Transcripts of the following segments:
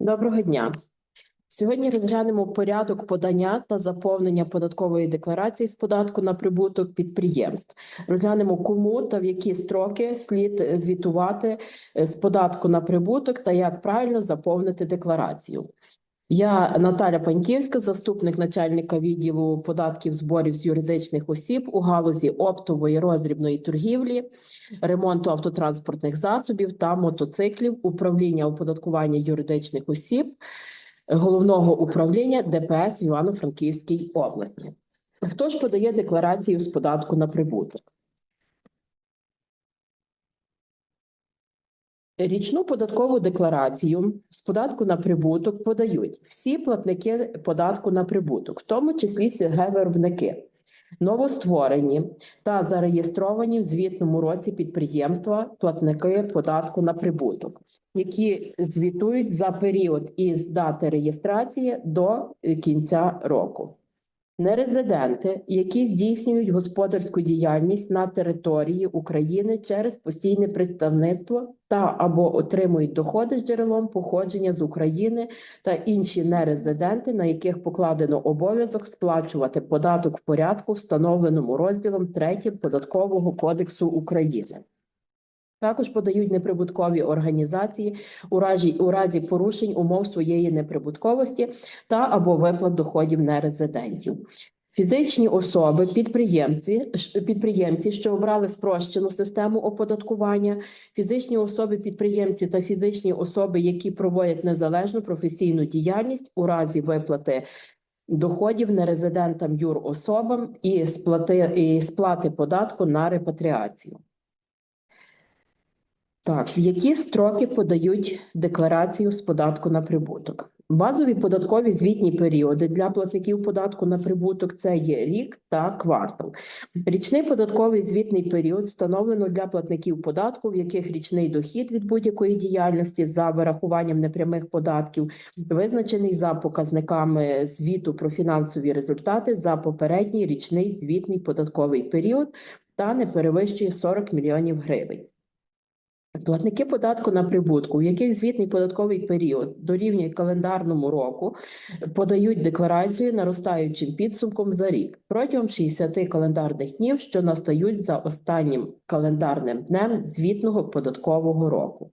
Доброго дня. Сьогодні розглянемо порядок подання та заповнення податкової декларації з податку на прибуток підприємств. Розглянемо, кому та в які строки слід звітувати е, з податку на прибуток та як правильно заповнити декларацію. Я Наталя Паньківська, заступник начальника відділу податків зборів з юридичних осіб у галузі оптової роздрібної торгівлі, ремонту автотранспортних засобів та мотоциклів, управління оподаткування юридичних осіб, головного управління ДПС в Івано-Франківській області. Хто ж подає декларацію з податку на прибуток? Річну податкову декларацію з податку на прибуток подають всі платники податку на прибуток, в тому числі СГ-виробники, новостворені та зареєстровані в звітному році підприємства платники податку на прибуток, які звітують за період із дати реєстрації до кінця року. Нерезиденти, які здійснюють господарську діяльність на території України через постійне представництво та або отримують доходи з джерелом походження з України та інші нерезиденти, на яких покладено обов'язок сплачувати податок в порядку, встановленому розділом 3 Податкового кодексу України. Також подають неприбуткові організації у разі, у разі порушень умов своєї неприбутковості та або виплат доходів нерезидентів. Фізичні особи, підприємці, що обрали спрощену систему оподаткування, фізичні особи, підприємці та фізичні особи, які проводять незалежну професійну діяльність у разі виплати доходів нерезидентам юрособам і сплати, і сплати податку на репатріацію. Так, в які строки подають декларацію з податку на прибуток? Базові податкові звітні періоди для платників податку на прибуток це є рік та квартал. Річний податковий звітний період встановлено для платників податку, в яких річний дохід від будь-якої діяльності за вирахуванням непрямих податків визначений за показниками звіту про фінансові результати за попередній річний звітний податковий період та не перевищує 40 мільйонів гривень. Платники податку на прибутку, у яких звітний податковий період дорівнює календарному року, подають декларацію наростаючим підсумком за рік протягом 60 календарних днів, що настають за останнім календарним днем звітного податкового року.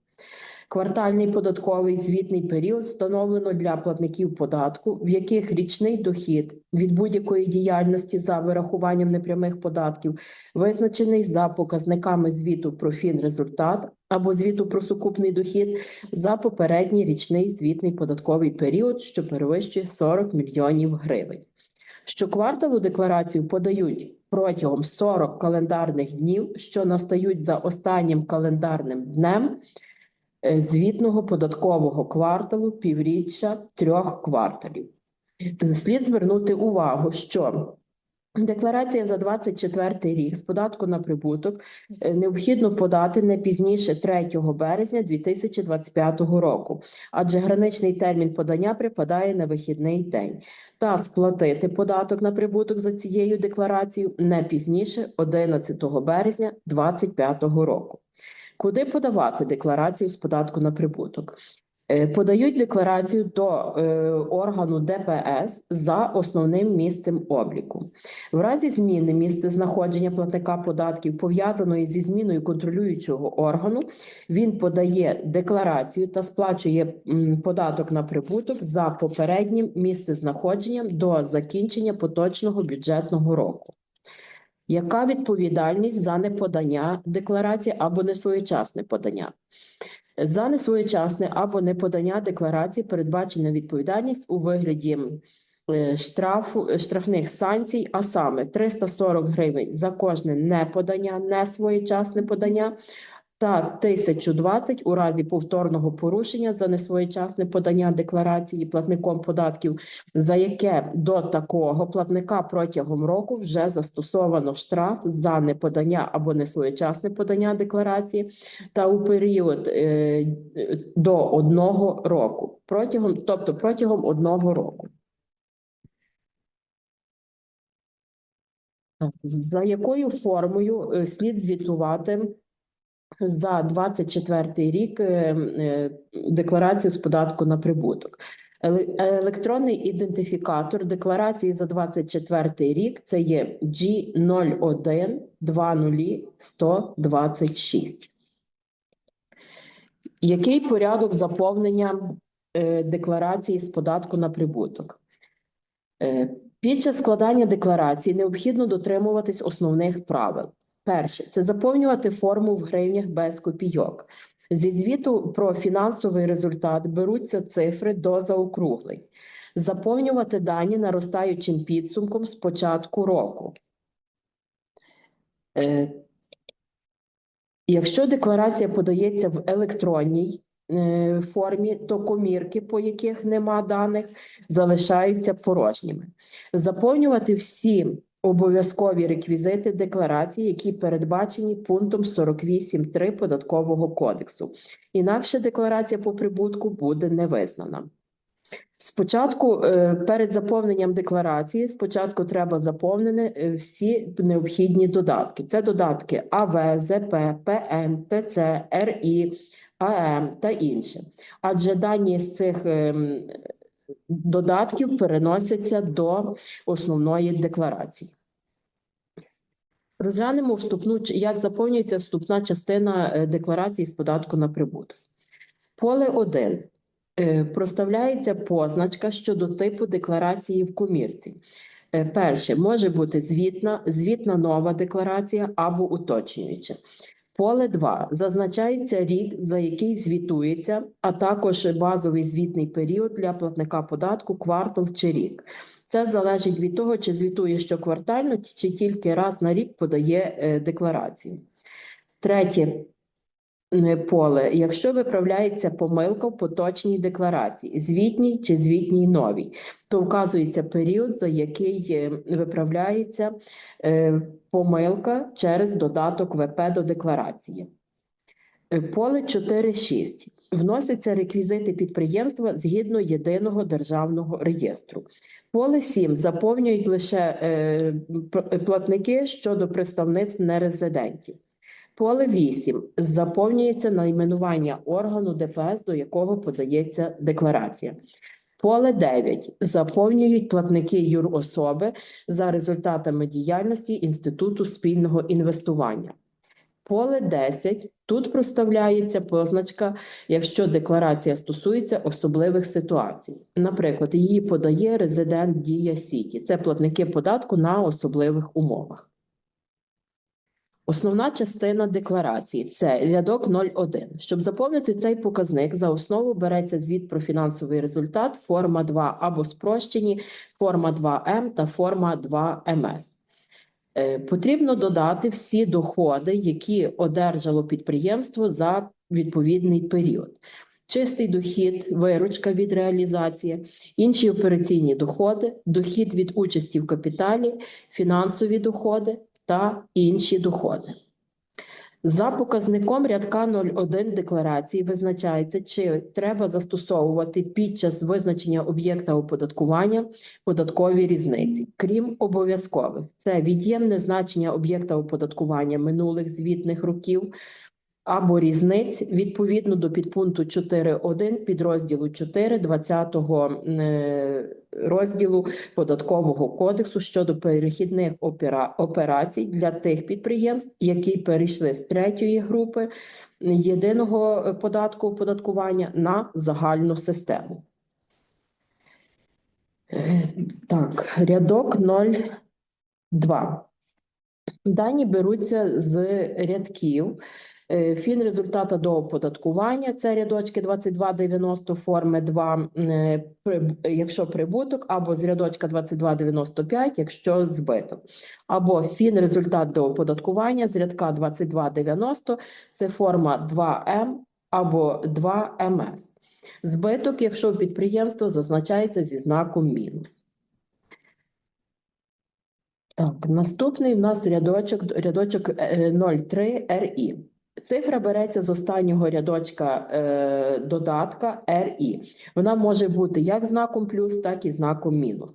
Квартальний податковий звітний період встановлено для платників податку, в яких річний дохід від будь-якої діяльності за вирахуванням непрямих податків визначений за показниками звіту про фінрезультат або звіту про сукупний дохід за попередній річний звітний податковий період, що перевищує 40 мільйонів гривень. Щокварталу декларацію подають протягом 40 календарних днів, що настають за останнім календарним днем звітного податкового кварталу півріччя трьох кварталів. Слід звернути увагу, що декларація за 24 рік з податку на прибуток е, необхідно подати не пізніше 3 березня 2025 року, адже граничний термін подання припадає на вихідний день, та сплатити податок на прибуток за цією декларацією не пізніше 11 березня 2025 року. Куди подавати декларацію з податку на прибуток? Е, Подають декларацію до е, органу ДПС за основним місцем обліку. В разі зміни місця знаходження платника податків, пов'язаної зі зміною контролюючого органу, він подає декларацію та сплачує податок на прибуток за попереднім місцезнаходженням до закінчення поточного бюджетного року. Яка відповідальність за неподання декларації або несвоєчасне подання? За несвоєчасне або неподання декларації передбачена відповідальність у вигляді е, штрафу, е, штрафних санкцій, а саме 340 гривень за кожне неподання, несвоєчасне подання та 1020 у разі повторного порушення за несвоєчасне подання декларації платником податків, за яке до такого платника протягом року вже застосовано штраф за неподання або несвоєчасне подання декларації та у період е, до одного року, протягом, тобто протягом одного року. За якою формою е, слід звітувати за 24 рік е, е, декларацію з податку на прибуток. Електронний ідентифікатор декларації за 24 рік це є G01 126. Який порядок заповнення е, декларації з податку на прибуток? Під час складання декларації необхідно дотримуватись основних правил. Перше це заповнювати форму в гривнях без копійок. Зі звіту про фінансовий результат беруться цифри до заокруглень. Заповнювати дані наростаючим підсумком з початку року. Е, Якщо декларація подається в електронній е, формі, то комірки, по яких нема даних, залишаються порожніми. Заповнювати всі обов'язкові реквізити декларації, які передбачені пунктом 48.3 Податкового кодексу. Інакше декларація по прибутку буде не визнана. Спочатку, е, перед заповненням декларації, спочатку треба заповнити е, всі необхідні додатки. Це додатки АВ, ЗП, ПН, ТЦ, РІ, АМ та інше. Адже дані з цих ем, додатків переносяться до основної декларації. Розглянемо вступну, як заповнюється вступна частина е, декларації з податку на прибуток. Поле 1. Е, Проставляється позначка щодо типу декларації в комірці. Е, Перше може бути звітна, звітна нова декларація або уточнююча. Поле 2. Зазначається рік, за який звітується, а також базовий звітний період для платника податку, квартал чи рік. Це залежить від того, чи звітує щоквартально, чи тільки раз на рік подає е, декларацію. Третє поле. Якщо виправляється помилка в поточній декларації, звітній чи звітній новій, то вказується період, за який е, виправляється е, помилка через додаток ВП до декларації. Е, Поле 4.6. Вносяться реквізити підприємства згідно єдиного державного реєстру. Поле 7. Заповнюють лише платники щодо представництв нерезидентів. Поле 8. Заповнюється найменування органу ДПС, до якого подається декларація. Поле 9. Заповнюють платники юрособи за результатами діяльності Інституту спільного інвестування. Поле 10. Тут проставляється позначка, якщо декларація стосується особливих ситуацій. Наприклад, її подає резидент Дія Сіті. Це платники податку на особливих умовах. Основна частина декларації це рядок 01. Щоб заповнити цей показник, за основу береться звіт про фінансовий результат, форма 2 або спрощені, форма 2М та форма 2МС. Е, Потрібно додати всі доходи, які одержало підприємство за відповідний період. Чистий дохід, виручка від реалізації, інші операційні доходи, дохід від участі в капіталі, фінансові доходи та інші доходи. За показником рядка 01 декларації визначається, чи треба застосовувати під час визначення об'єкта оподаткування податкові різниці, крім обов'язкових. Це від'ємне значення об'єкта оподаткування минулих звітних років або різниць відповідно до підпункту 4.1 підрозділу 4 20 е, розділу Податкового кодексу щодо перехідних опера- операцій для тих підприємств, які перейшли з третьої групи єдиного податку оподаткування на загальну систему. Е, Так, рядок 0,2. Дані беруться з рядків. Е, Фінрезультата до оподаткування це рядочки 2290 форми 2, е, якщо прибуток, або з рядочка 2295, якщо збиток. Або фінрезультат до оподаткування з рядка 2290 це форма 2М або 2МС. Збиток, якщо підприємство зазначається зі знаком мінус. Так, наступний в нас рядочок, рядочок е, 03 РІ. Цифра береться з останнього рядочка е, додатка РІ. Вона може бути як знаком плюс, так і знаком мінус.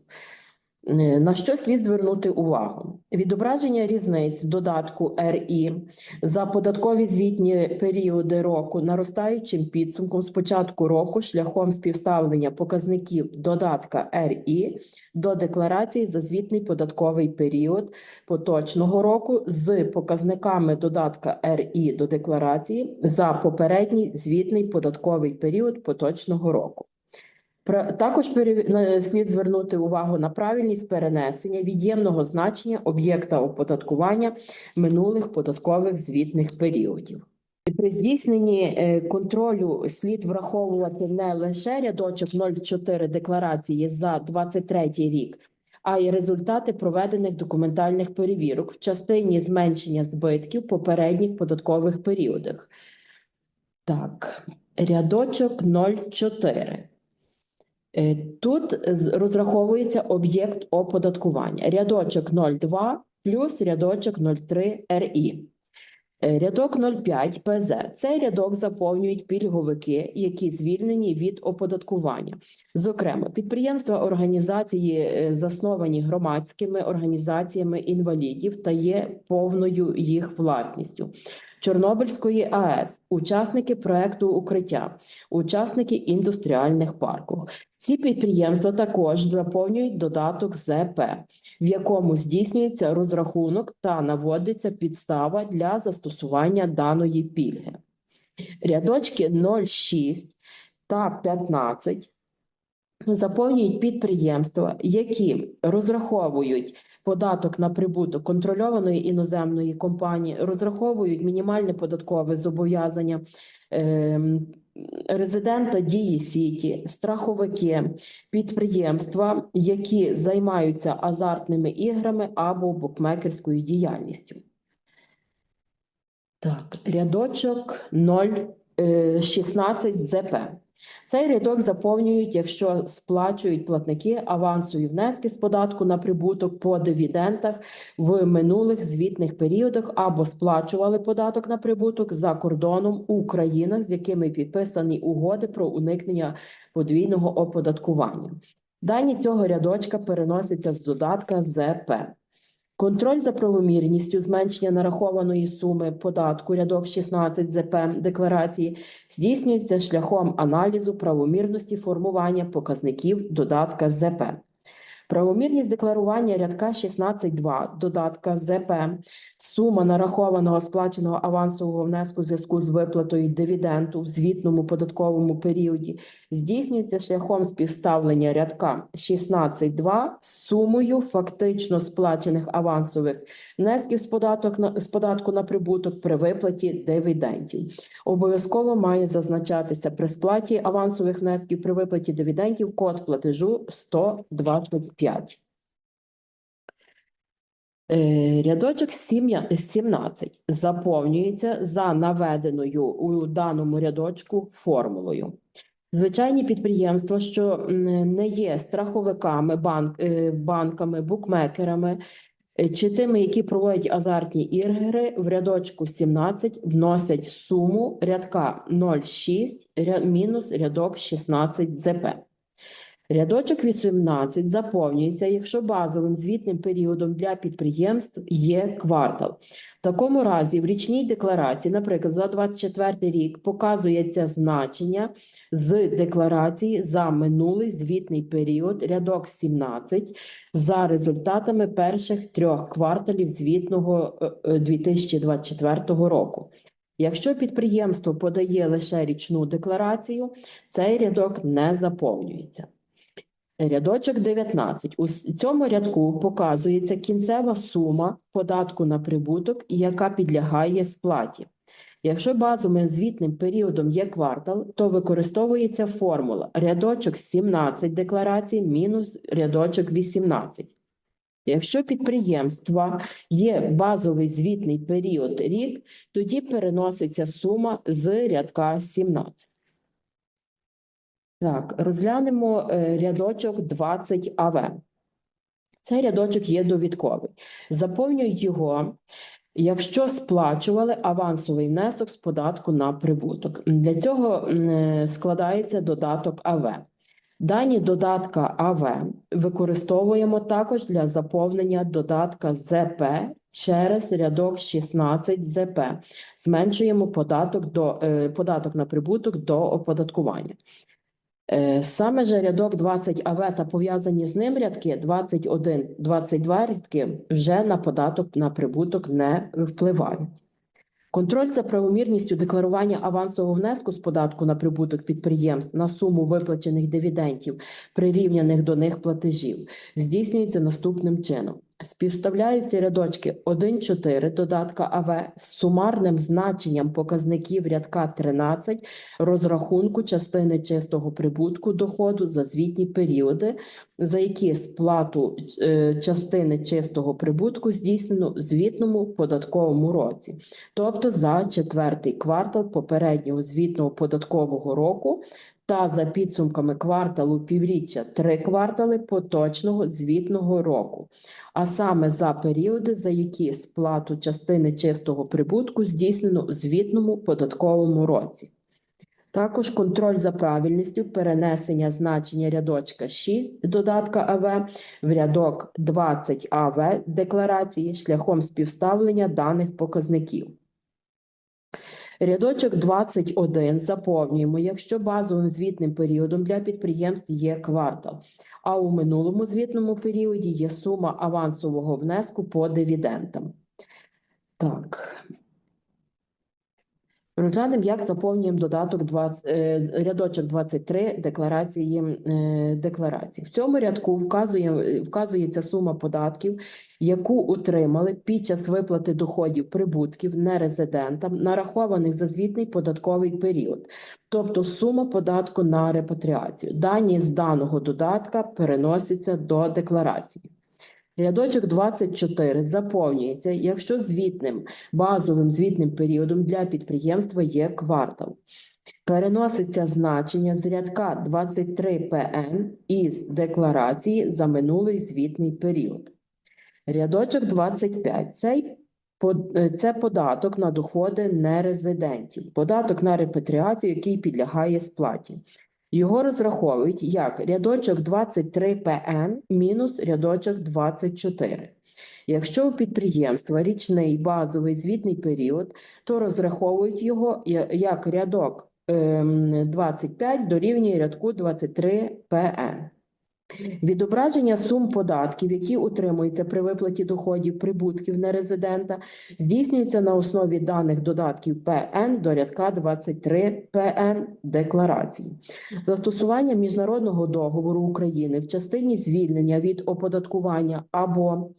Е, На що слід звернути увагу? Відображення різниць в додатку РІ за податкові звітні періоди року наростаючим підсумком з початку року шляхом співставлення показників додатка РІ до декларації за звітний податковий період поточного року з показниками додатка РІ до декларації за попередній звітний податковий період поточного року. Також слід звернути увагу на правильність перенесення від'ємного значення об'єкта оподаткування минулих податкових звітних періодів. При здійсненні е, контролю слід враховувати не лише рядочок 0,4 декларації за 23 рік, а й результати проведених документальних перевірок в частині зменшення збитків попередніх податкових періодах. Так, рядочок 0,4. Е, Тут розраховується об'єкт оподаткування. Рядочок 0,2 плюс рядочок 0,3 РІ. Е, Рядок 0,5 ПЗ. Цей рядок заповнюють пільговики, які звільнені від оподаткування. Зокрема, підприємства організації, е, засновані громадськими організаціями інвалідів та є повною їх власністю. Чорнобильської АЕС, учасники проекту укриття, учасники індустріальних парків. Ці підприємства також заповнюють додаток ЗП, в якому здійснюється розрахунок та наводиться підстава для застосування даної пільги. Рядочки 0,6 та 15 заповнюють підприємства, які розраховують податок на прибуток контрольованої іноземної компанії, розраховують мінімальне податкове зобов'язання ем, резидента дії сіті, страховики, підприємства, які займаються азартними іграми або букмекерською діяльністю. Так, рядочок 0,16 ЗП. Цей рядок заповнюють, якщо сплачують платники авансові внески з податку на прибуток по дивідендах в минулих звітних періодах або сплачували податок на прибуток за кордоном у країнах, з якими підписані угоди про уникнення подвійного оподаткування. Дані цього рядочка переносяться з додатка ЗП. Контроль за правомірністю зменшення нарахованої суми податку рядок 16 ЗП декларації здійснюється шляхом аналізу правомірності формування показників додатка ЗП. Правомірність декларування рядка 16.2 додатка ЗП, сума нарахованого сплаченого авансового внеску в зв'язку з виплатою дивіденду в звітному податковому періоді здійснюється шляхом співставлення рядка 16.2 з сумою фактично сплачених авансових внесків з, податок з податку на прибуток при виплаті дивідендів. Обов'язково має зазначатися при сплаті авансових внесків при виплаті дивідендів код платежу 125. Е, Рядочок 17 заповнюється за наведеною у даному рядочку формулою. Звичайні підприємства, що не є страховиками, банк, е, банками, букмекерами е, чи тими, які проводять азартні ігри, в рядочку 17 вносять суму рядка 0,6 мінус рядок 16 ЗП. Рядочок 18 заповнюється, якщо базовим звітним періодом для підприємств є квартал. В такому разі в річній декларації, наприклад, за 24 рік показується значення з декларації за минулий звітний період, рядок 17, за результатами перших трьох кварталів звітного е, е, 2024 року. Якщо підприємство подає лише річну декларацію, цей рядок не заповнюється. Рядочок 19. У цьому рядку показується кінцева сума податку на прибуток, яка підлягає сплаті. Якщо базовим звітним періодом є квартал, то використовується формула рядочок 17 декларацій мінус рядочок 18. Якщо підприємства є базовий звітний період рік, тоді переноситься сума з рядка 17. Так, розглянемо е, рядочок 20 АВ. Цей рядочок є довідковий. Заповнюють його, якщо сплачували авансовий внесок з податку на прибуток. Для цього е, складається додаток АВ. Дані додатка АВ використовуємо також для заповнення додатка ЗП через рядок 16 ЗП. Зменшуємо податок, до, е, податок на прибуток до оподаткування. Е, Саме же рядок 20 АВ та пов'язані з ним рядки 21, 22 рядки вже на податок на прибуток не впливають. Контроль за правомірністю декларування авансового внеску з податку на прибуток підприємств на суму виплачених дивідендів, прирівняних до них платежів, здійснюється наступним чином. Співставляються рядочки 1.4 додатка АВ з сумарним значенням показників рядка 13 розрахунку частини чистого прибутку доходу за звітні періоди, за які сплату е, частини чистого прибутку здійснено в звітному податковому році, тобто за четвертий квартал попереднього звітного податкового року та за підсумками кварталу півріччя три квартали поточного звітного року, а саме за періоди, за які сплату частини чистого прибутку здійснено в звітному податковому році. Також контроль за правильністю перенесення значення рядочка 6 додатка АВ в рядок 20 АВ декларації шляхом співставлення даних показників. Рядочок 21 заповнюємо, якщо базовим звітним періодом для підприємств є квартал, а у минулому звітному періоді є сума авансового внеску по дивідендам. Так. Розглянемо, як заповнюємо додаток 20, е, рядочок 23 декларації е, декларації. В цьому рядку вказує, вказується сума податків, яку утримали під час виплати доходів прибутків нерезидентам, нарахованих за звітний податковий період, тобто сума податку на репатріацію. Дані з даного додатка переносяться до декларації. Рядочок 24 заповнюється, якщо звітним базовим звітним періодом для підприємства є квартал. Переноситься значення з рядка 23 ПН із декларації за минулий звітний період. Рядочок 25 цей це податок на доходи нерезидентів, податок на репатріацію, який підлягає сплаті. Його розраховують як рядочок 23 ПН мінус рядочок 24. Якщо у підприємства річний базовий звітний період, то розраховують його як рядок ем, 25 дорівнює рядку 23 ПН. Відображення сум податків, які утримуються при виплаті доходів прибутків нерезидента, здійснюється на основі даних додатків ПН до рядка 23 ПН декларації. Застосування міжнародного договору України в частині звільнення від оподаткування або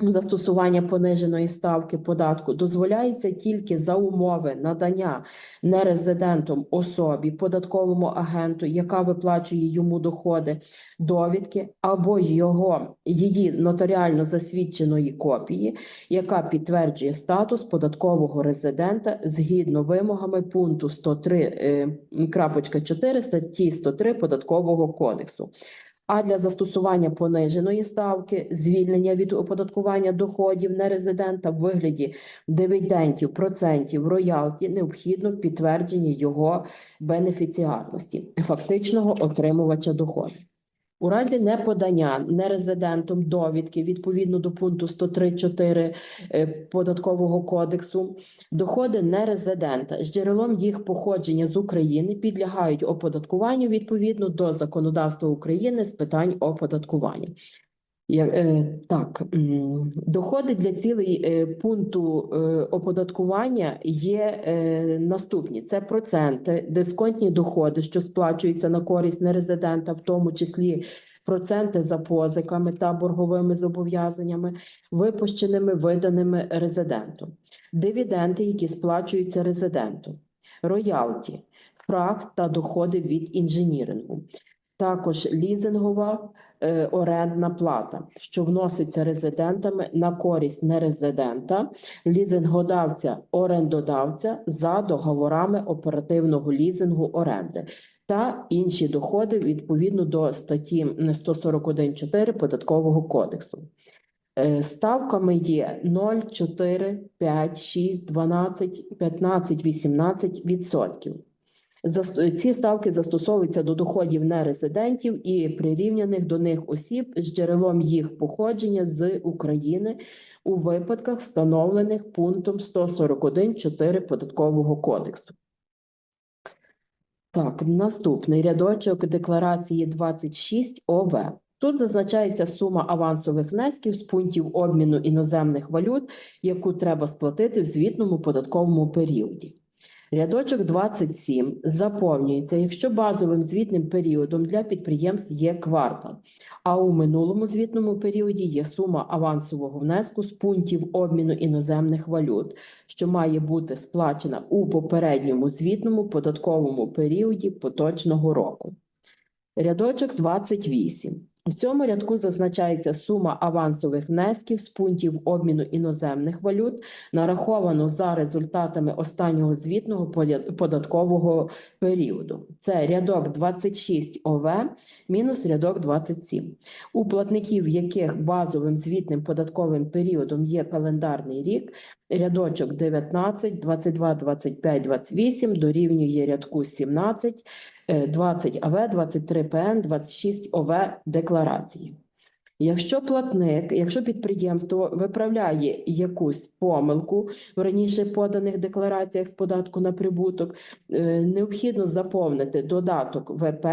Застосування пониженої ставки податку дозволяється тільки за умови надання нерезидентом особі, податковому агенту, яка виплачує йому доходи, довідки або його її нотаріально засвідченої копії, яка підтверджує статус податкового резидента згідно вимогами пункту 103.4 статті 103 Податкового кодексу. А для застосування пониженої ставки звільнення від оподаткування доходів нерезидента в вигляді дивідендів, процентів, роялті необхідно підтвердження його бенефіціарності, фактичного отримувача доходу. У разі неподання нерезидентом довідки відповідно до пункту 103.4 е, Податкового кодексу, доходи нерезидента з джерелом їх походження з України підлягають оподаткуванню відповідно до законодавства України з питань оподаткування. Е, так, доходи для цілей е, пункту е, оподаткування є наступні: це проценти, дисконтні доходи, що сплачуються на користь нерезидента, в тому числі проценти за позиками та борговими зобов'язаннями, випущеними виданими резидентом, дивіденди, які сплачуються резидентом, роялті, фраг та доходи від інженірингу. Також лізингова е, орендна плата, що вноситься резидентами на користь нерезидента, лізингодавця, орендодавця за договорами оперативного лізингу оренди та інші доходи відповідно до статті 141.4 Податкового кодексу. Е, Ставками є 0, 4, 5, 6, 12, 15, 18 відсотків. Ці ставки застосовуються до доходів нерезидентів і прирівняних до них осіб з джерелом їх походження з України у випадках, встановлених пунктом 141.4 Податкового кодексу. Так, наступний рядочок декларації 26 ОВ. Тут зазначається сума авансових внесків з пунктів обміну іноземних валют, яку треба сплатити в звітному податковому періоді. Рядочок 27 заповнюється, якщо базовим звітним періодом для підприємств є квартал, а у минулому звітному періоді є сума авансового внеску з пунктів обміну іноземних валют, що має бути сплачена у попередньому звітному податковому періоді поточного року. Рядочок 28. В цьому рядку зазначається сума авансових внесків з пунктів обміну іноземних валют, нараховано за результатами останнього звітного податкового періоду. Це рядок 26 ОВ мінус рядок 27. У платників, яких базовим звітним податковим періодом є календарний рік, рядочок 19, 22, 25, 28 дорівнює рядку 17, е, 20 АВ, 23 ПН, 26 ОВ декларації. Якщо платник, якщо підприємство виправляє якусь помилку в раніше поданих деклараціях з податку на прибуток, е, необхідно заповнити додаток ВП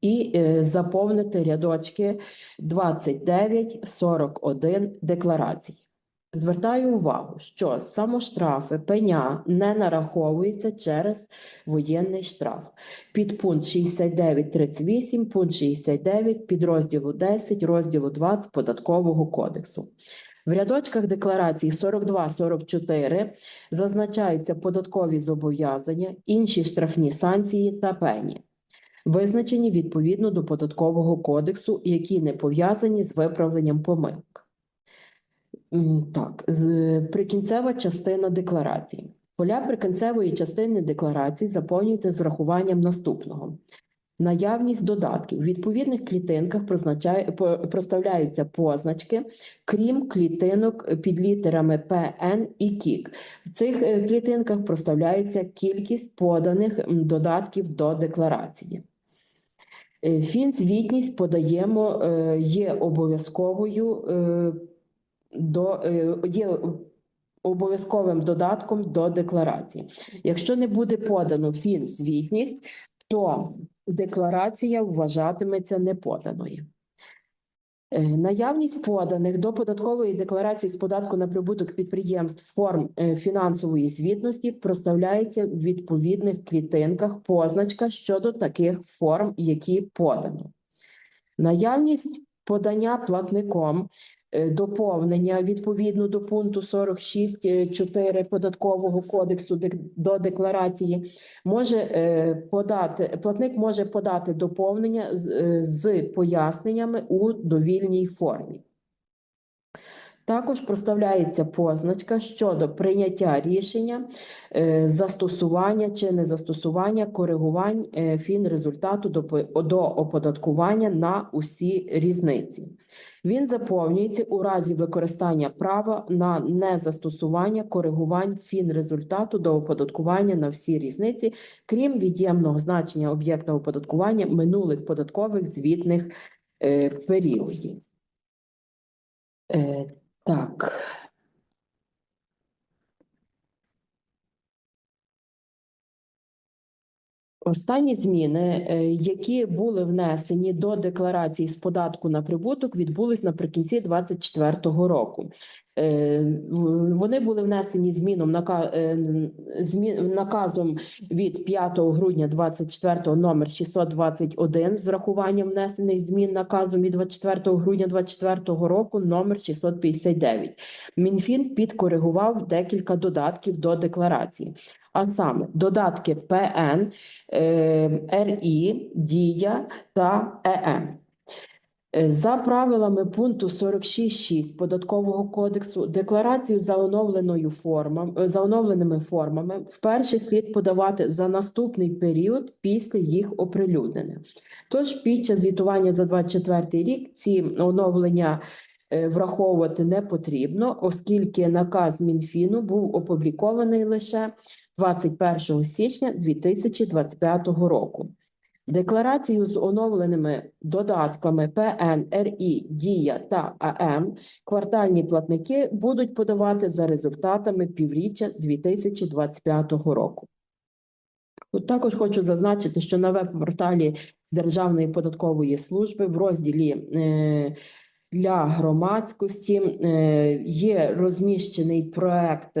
і е, заповнити рядочки 29, 41 декларацій. Звертаю увагу, що самоштрафи пеня не нараховуються через воєнний штраф. Підпункт 69.38, пункт 69 підрозділу 10, розділу 20 Податкового кодексу. В рядочках декларації 42-44 зазначаються податкові зобов'язання, інші штрафні санкції та пені, визначені відповідно до Податкового кодексу, які не пов'язані з виправленням помилок. Так, прикінцева частина декларації. Поля прикінцевої частини декларації заповнюються з врахуванням наступного. Наявність додатків. В відповідних клітинках проставляються позначки, крім клітинок під літерами ПН і КІК. В цих е, клітинках проставляється кількість поданих додатків до декларації. Е, Фінзвітність подаємо е, є обов'язковою до е, є обов'язковим додатком до декларації. Якщо не буде подано фінзвітність, то декларація вважатиметься неподаною. Е, Наявність поданих до податкової декларації з податку на прибуток підприємств форм е, фінансової звітності проставляється в відповідних клітинках позначка щодо таких форм, які подано. Наявність подання платником доповнення відповідно до пункту 46.4 Податкового кодексу до декларації може е, подати платник може подати доповнення е, з поясненнями у довільній формі. Також проставляється позначка щодо прийняття рішення, е, застосування чи незастосування коригувань е, фінрезультату до, оподаткування на усі різниці. Він заповнюється у разі використання права на незастосування коригувань фінрезультату до оподаткування на всі різниці, крім від'ємного значення об'єкта оподаткування минулих податкових звітних е, періодів. Так. Останні зміни, е, які були внесені до декларації з податку на прибуток, відбулись наприкінці 2024 року. Е, Вони були внесені зміном е, наказом від 5 грудня 24 номер 621 з врахуванням внесених змін наказом від 24 грудня 2024 року номер 659. Мінфін підкоригував декілька додатків до декларації, а саме додатки ПН, е, РІ, Дія та ЕМ. За правилами пункту 46.6 Податкового кодексу декларацію за оновленою формом, е, за оновленими формами вперше слід подавати за наступний період після їх оприлюднення. Тож під час звітування за 24 рік ці оновлення враховувати не потрібно, оскільки наказ Мінфіну був опублікований лише 21 січня 2025 року. Декларацію з оновленими додатками ПН, РІ, Дія та АМ квартальні платники будуть подавати за результатами півріччя 2025 року. Тут також хочу зазначити, що на веб-порталі Державної податкової служби в розділі е, для громадськості е, є розміщений проект.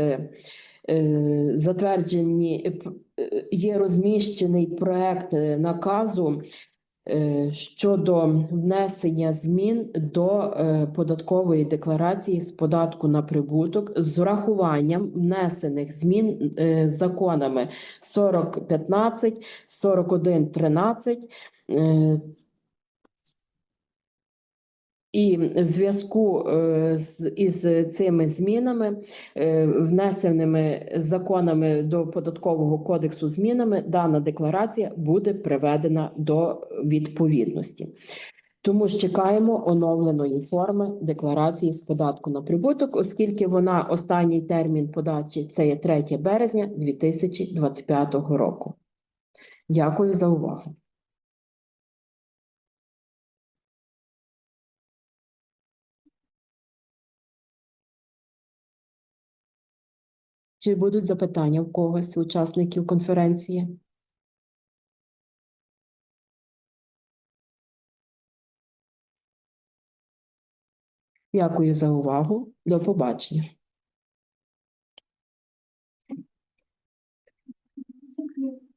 Е, Затверджені е, е, є розміщений проект наказу щодо внесення змін до податкової декларації з податку на прибуток з врахуванням внесених змін законами 4015, 4113 е, і в зв'язку е, з із цими змінами, е, внесеними законами до податкового кодексу змінами, дана декларація буде приведена до відповідності. Тому ж чекаємо оновленої форми декларації з податку на прибуток, оскільки вона останній термін подачі це є 3 березня 2025 року. Дякую за увагу. Чи будуть запитання в когось учасників конференції? Дякую за увагу. До побачення. Закрив.